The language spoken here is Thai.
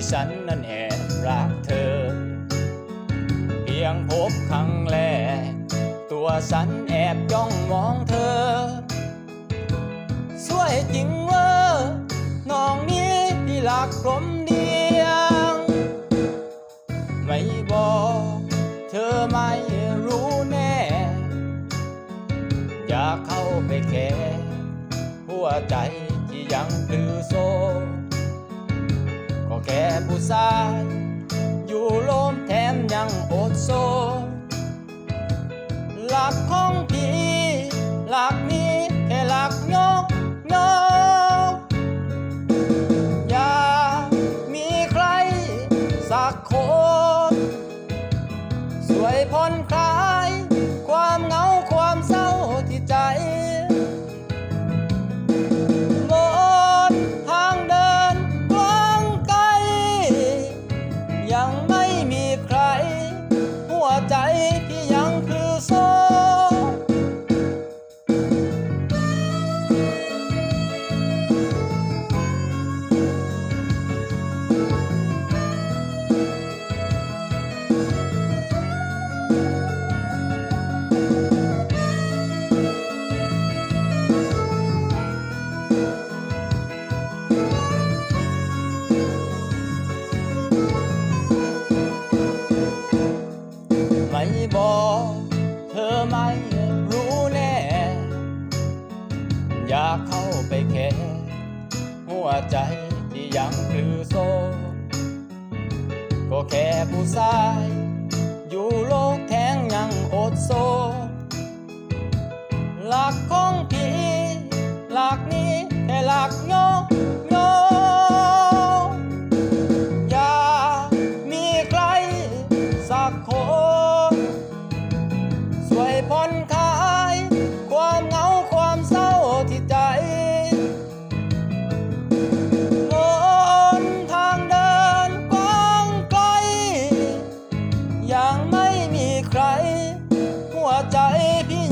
ที่ฉันนั้นแอบรักเธอ เพียงพบครั้งแรก ตัวฉันแอบจ้องมองเธอ สวยจริงเวอร์น้องนี้ที่รักกลมเดียง ไม่บอก เธอไม่รู้แน่ อยากเข้าไปแค่หัวใจที่ยังปลือโซ สายอยู่โลมแถมยังอดโซ อยากเข้าไปแค่หัวใจที่ยังคือโซ ก็แค่ผู้ชาย ยังไม่มีใคร หัวใจพี่